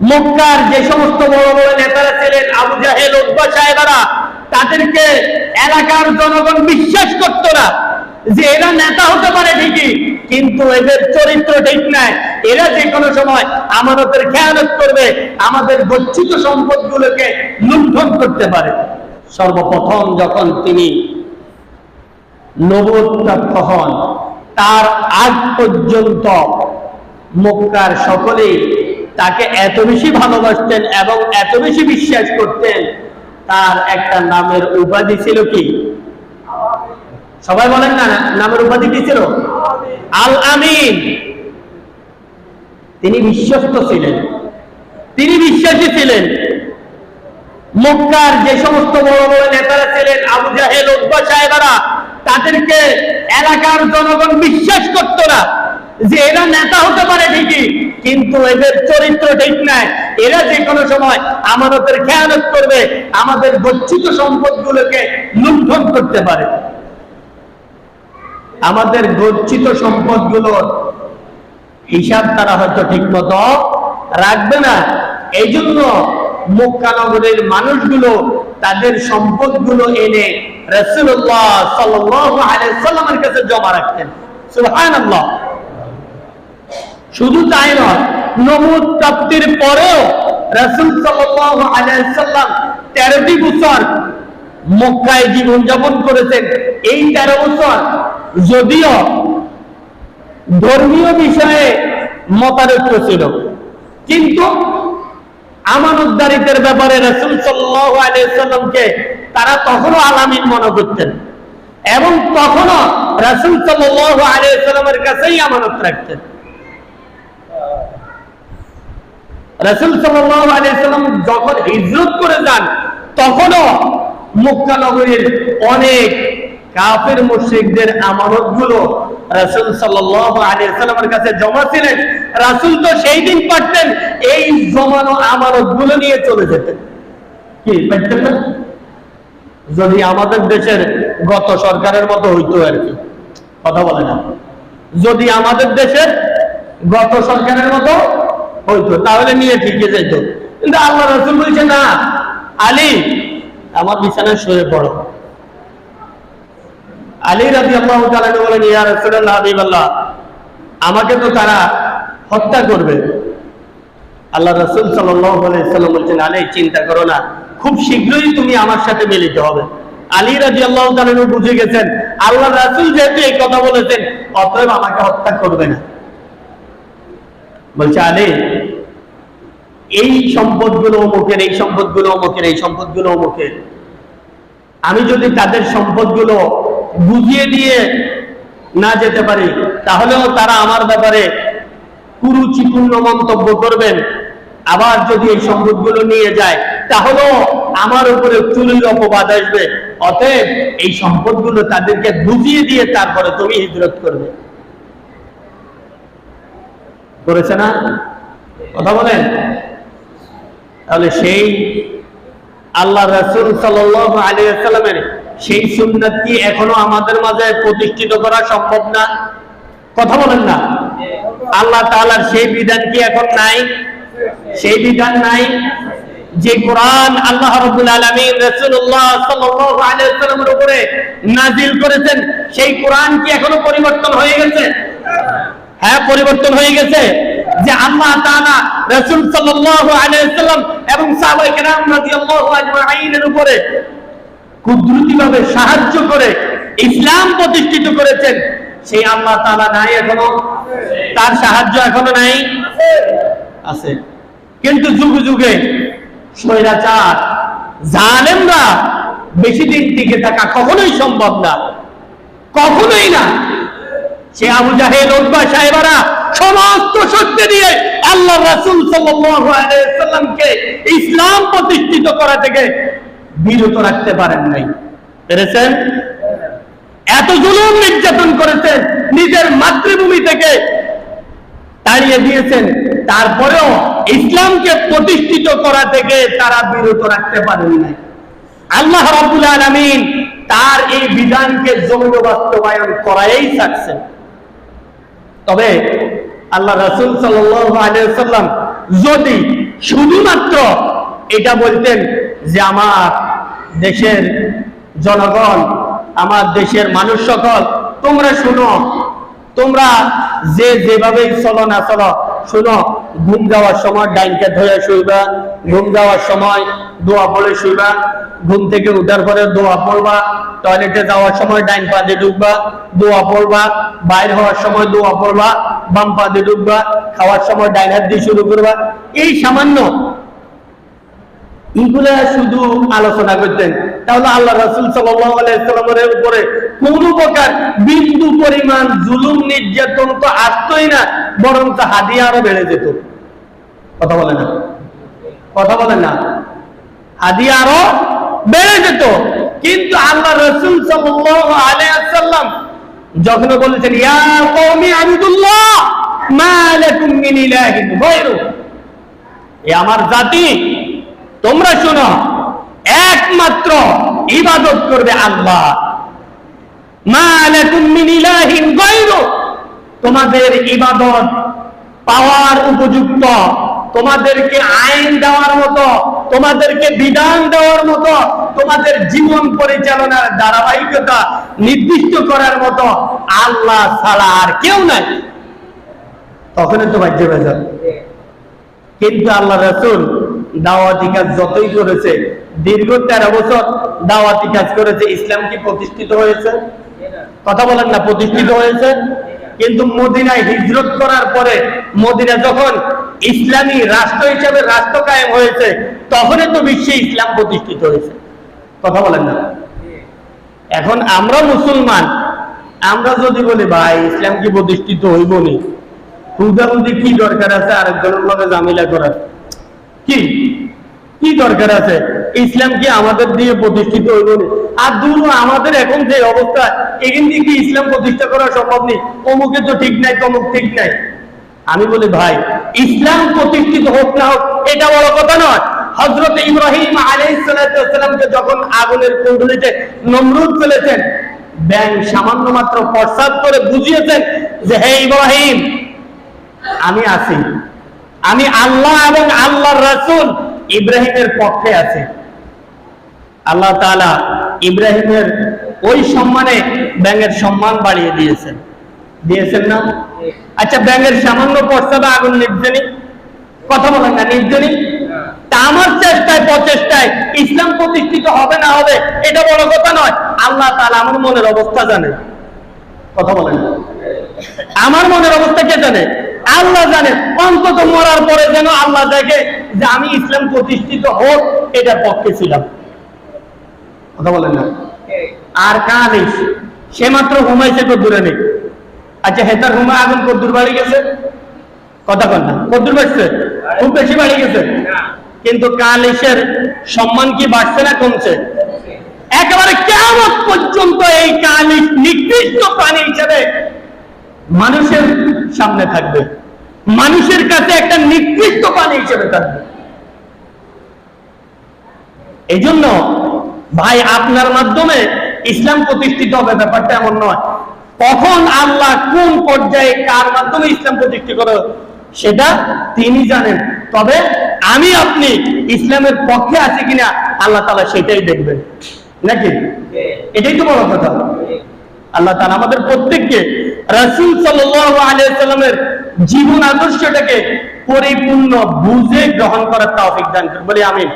মক্কার যে সমস্ত বড় বড় নেতারা ছিলেন আবু জাহেল উদ্বা সাহেবারা, তাদেরকে এলাকার জনগণ বিশ্বাস করত না যে এরা নেতা হতে পারে ঠিকই, কিন্তু এদের চরিত্র ঠিক নাই। এরা যে কোনো সময় আমানতের খেয়ালত করবে, আমাদের গচ্ছিত সম্পদগুলোকে লুণ্ঠন করতে পারে। সর্বপ্রথম যখন তিনি নবপ্রাপ্ত হন, তার আগ পর্যন্ত মক্কার সকলেই তাকে এত বেশি ভালোবাসতেন এবং এত বেশি বিশ্বাস করতেন, তার একটা নামের উপাধি ছিল কি? সবাই বলেন না, নামের উপাধি কি ছিল? আল আমিন। তিনি বিশ্বস্ত ছিলেন। তিনি বিশ্বাসী ছিলেন। মক্কার যে সমস্ত বড় বড় নেতারা ছিলেন, আবু জাহেল উদ্বা সাহেবারা, তাদেরকে এলাকার জনগণ বিশ্বাস করত না। যে এরা নেতা হতে পারে ঠিকই, কিন্তু এদের চরিত্র ঠিক নাই। এরা যে কোনো সময় আমানতের খেয়ালত করবে, আমাদের গচ্ছিত সম্পদগুলোকে লুণ্ঠন করতে পারে। আমাদের গচ্ছিত সম্পদগুলোর হিসাব তারা হয়তো ঠিক মতো রাখবে না। এই জন্য মক্কানগরের মানুষগুলো তাদের সম্পদগুলো এনে রসুল্লাহ সাল্লামের কাছে জমা রাখতেন। সুবহানাল্লাহ। শুধু তাই নয় নমুদ প্রাপ্তির পরেও রসুল সাল্লাম তেরোটি বছর মক্কায় জীবনযাপন করেছেন। এই তেরো বছর যদিও ধর্মীয় বিষয়ে মতানৈক্য ছিল, কিন্তু আমানতদারিতের ব্যাপারে রসুল সাল্লামকে তারা তখনও আলামিন মনে করতেন এবং তখনও রসুল সাল্লামের কাছেই আমানত রাখতেন। রসুল সাল্লাম যখন হিজরত করে যান, তখনও মক্কা নগরীর অনেক কাফের মুশ্রিকদের আমানতগুলো রাসুল সাল্লামের কাছে জমা ছিলেন। রাসুল তো সেই দিন পারতেন এই জমানো আমানতগুলো নিয়ে চলে যেতেন। কি, পারতেন না? যদি আমাদের দেশের গত সরকারের মতো হইতো আর কি। কথা বলে না। যদি আমাদের দেশের গত সরকারের মতো হইতো, তাহলে নিয়ে ঠিকই যেত কিন্তু আল্লাহ রসুল বলছে, না, আলী, আমার বিছানায় শুয়ে পড়ো। আলী রাজি আল্লাহ বলেন, ইয়া রসুল্লাহ আমাকে তো তারা হত্যা করবে। আল্লাহ রসুল সাল্লাম বলছেন, আলী, চিন্তা করো না, খুব শীঘ্রই তুমি আমার সাথে মিলিত হবে। আলী রাজি আল্লাহ বুঝে গেছেন, আল্লাহ রাসুল যেহেতু এই কথা বলেছেন, অতএব আমাকে হত্যা করবে না। বলছে আলী এই সম্পদগুলো অমুকের, এই সম্পদগুলো অমুকের, এই সম্পদগুলো অমুকের। আমি যদি তাদের সম্পদগুলো বুঝিয়ে দিয়ে না যেতে পারি, তাহলেও তারা আমার ব্যাপারে কুরুচিপূর্ণ মন্তব্য করবেন। আবার যদি এই সম্পদগুলো নিয়ে যায়, তাহলেও আমার উপরে চুরির অপবাদ আসবে। অতএব এই সম্পদগুলো তাদেরকে বুঝিয়ে দিয়ে তারপরে তুমি হিজরত করবে। করেছে না? কথা বলেন। তাহলে সেই আল্লাহ রসুল সাল্লামের সেই সুন্নাত কি এখনও আমাদের মাঝে প্রতিষ্ঠিত করা সম্ভব না? কথা বলেন না। আল্লাহ তাআলার সেই বিধান কি এখন নাই? সেই বিধান নাই যে কোরআন আল্লাহ আলাইহি উপরে করেছেন। সেই কোরআন কি এখনও পরিবর্তন হয়ে গেছে? হ্যাঁ পরিবর্তন হয়ে গেছে। যে আল্লাহ তাআলা রাসূল সাল্লাল্লাহু আলাইহি ওয়াসাল্লাম এবং সাহাবায়ে কেরাম রাদিয়াল্লাহু আজমাইনের উপরে খুব কুদরতিভাবে সাহায্য করে ইসলাম প্রতিষ্ঠিত করেছেন। সেই আল্লাহ তাআলা নাই এখনও। তার সাহায্য এখনও নাই। আছে। কিন্তু যুগে যুগে স্বৈরাচার, জালেমরা বেশি দিন টিকে থাকা কখনোই সম্ভব না। কখনোই না। সে আবু জাহেল উদ্বা সাহেবারা সমস্ত দিয়ে আল্লাহ রাসূল সাল্লামকে ইসলাম প্রতিষ্ঠিত করা থেকে বিরত রাখতে পারেন নাই। পেরেছেন? এত জুলুম নির্যাতন করেছেন নিজের মাতৃভূমি থেকে তাড়িয়ে দিয়েছেন, তারপরেও ইসলামকে প্রতিষ্ঠিত করা থেকে তারা বিরত রাখতে পারেন নাই। আল্লাহ রাব্বুল আলামিন তার এই বিধানকে জমিন বাস্তবায়ন করাই থাকছেন তবে আল্লাহ রাসুল সাল্লাম যদি শুধুমাত্র এটা বলতেন যে আমার দেশের জনগণ, আমার দেশের মানুষ সকল, তোমরা শুনো, তোমরা যে যেভাবে চলো না চলো, শুনো ঘুম যাওয়ার সময় ডাইনকে ধরে শুইবা ঘুম যাওয়ার সময় দোয়া পড়ে শুইবা ঘুম থেকে উঠার পরে দোয়া পড়বা, টয়লেটে যাওয়ার সময় ডাইন পা দিয়ে ঢুকবা, দোয়া পড়বা, বাইর হওয়ার সময় দোয়া পড়বা, বাম পা দিয়ে ঢুকবা, খাওয়ার সময় ডাইন হাত দিয়ে শুরু করবা। এই সামান্য এগুলা শুধু আলোচনা করতেন। তাহলে আল্লাহ রাসুল সাল্লামের উপরে কোন প্রকার বিন্দু পরিমাণ জুলুম, নির্যাতন তো আসতোই না বরং তা হাদিয়া আরও বেড়ে যেত। কথা বলে না? কথা বলে না? হাদিয়া আরও বেড়ে যেত। কিন্তু আল্লাহ রসুল আলাইহি যখন বলেছেন, ইয়া আমার জাতি, তোমরা শোনো একমাত্র ইবাদত করবে আল্লাহ। তোমাদের ইবাদত পাওয়ার উপযুক্ত। তোমাদেরকে আইন দেওয়ার মতো, তোমাদেরকে বিধান দেওয়ার মতো, তোমাদের জীবন পরিচালনার ধারাবাহিকতা নির্দিষ্ট করার মতো আল্লাহ ছাড়া আর কেউ নাই। তখনই তো বাজ্য বেজার কিন্তু আল্লাহ রসুল দাওয়াতি কাজ যতই করেছে, দীর্ঘ তেরো বছর দাওয়াতি কাজ করেছে, ইসলাম কি প্রতিষ্ঠিত হয়েছে? কথা বলেন না, প্রতিষ্ঠিত হয়েছে? কিন্তু মদিনায় হিজরত করার পরে, মদিনা যখন ইসলামী রাষ্ট্র হিসেবে রাষ্ট্র কায়েম হয়েছে, তখনই তো বিশ্বে ইসলাম প্রতিষ্ঠিত হয়েছে। কথা বলেন না। এখন আমরা মুসলমান, আমরা যদি বলি, ভাই, ইসলাম কি প্রতিষ্ঠিত হইব নি হুদাহুদি কি দরকার আছে? আরেকজনের লগে জামিলা করার। কি? কি দরকার আছে? ইসলাম কি আমাদের দিয়ে প্রতিষ্ঠিত হইব আর দূর আমাদের এখন যে অবস্থা, এখান দিয়ে কি ইসলাম প্রতিষ্ঠা করা সম্ভব নেই অমুকে তো ঠিক নাই, তমুক ঠিক নাই। আমি বলি, ভাই, ইসলাম প্রতিষ্ঠিত হোক না হোক, এটা বড় কথা নয়। হজরত ইব্রাহিম আলাইসালামকে যখন আগুনের কুণ্ডলিতে নমরুদ ফেলেছেন, ব্যাং সামান্য মাত্র প্রসাদ করে বুঝিয়েছেন যে, হে ইব্রাহিম, আমি আছি। আমি আল্লাহ এবং আল্লাহর রাসুল ইব্রাহিমের পক্ষে আছে। আল্লাহ তাআলা ইব্রাহিমের ওই সম্মানে ব্যাঙের সম্মান বাড়িয়ে দিয়েছেন। দিয়েছেন না? আচ্ছা ব্যাঙের সামান্য প্রস্তাবে আগুন নির্জনী? কথা বলেন না, নির্জনী? তা আমার চেষ্টায়, প্রচেষ্টায় ইসলাম প্রতিষ্ঠিত হবে না হবে, এটা বড় কথা নয়। আল্লাহ তাআলা আমার মনের অবস্থা জানে। কথা বলেন। আমার মনের অবস্থা কে জানে? আল্লাহ জানে। অন্তত মরার পরে যেন আল্লাহ দেখে যে আমি ইসলাম প্রতিষ্ঠিত হোক এটার পক্ষে ছিলাম। কথা বলেন না? আর কানিস সে মাত্র ঘুমাইছে কদ্দুরে নেই। আচ্ছা হেতার ঘুমা আগুন কদ্দুর বাড়ি গেছে? কথা কন না। কদ্দুর বাড়ছে? খুব বেশি বাড়ি গেছে? কিন্তু কালিশের সম্মান কি বাড়ছে না কমছে? একেবারে কেমন পর্যন্ত এই কালিশ নিকৃষ্ট প্রাণী হিসেবে মানুষের সামনে থাকবে। মানুষের কাছে একটা নিকৃষ্ট প্রাণী হিসেবে থাকবে। এই জন্য ভাই, আপনার মাধ্যমে ইসলাম প্রতিষ্ঠিত হবে, ব্যাপারটা এমন নয়। কখন আল্লাহ কোন পর্যায়ে কার মাধ্যমে ইসলাম প্রতিষ্ঠিত করে সেটা তিনি জানেন। তবে আমি, আপনি ইসলামের পক্ষে আছি কিনা, আল্লাহ তালা সেটাই দেখবেন। নাকি? এটাই তো বড় কথা। আল্লাহ তাআলা আমাদের প্রত্যেককে রাসূল সাল্লামের জীবন আদর্শটাকে পরিপূর্ণ বুঝে গ্রহণ করার তা দান বলে আমিন।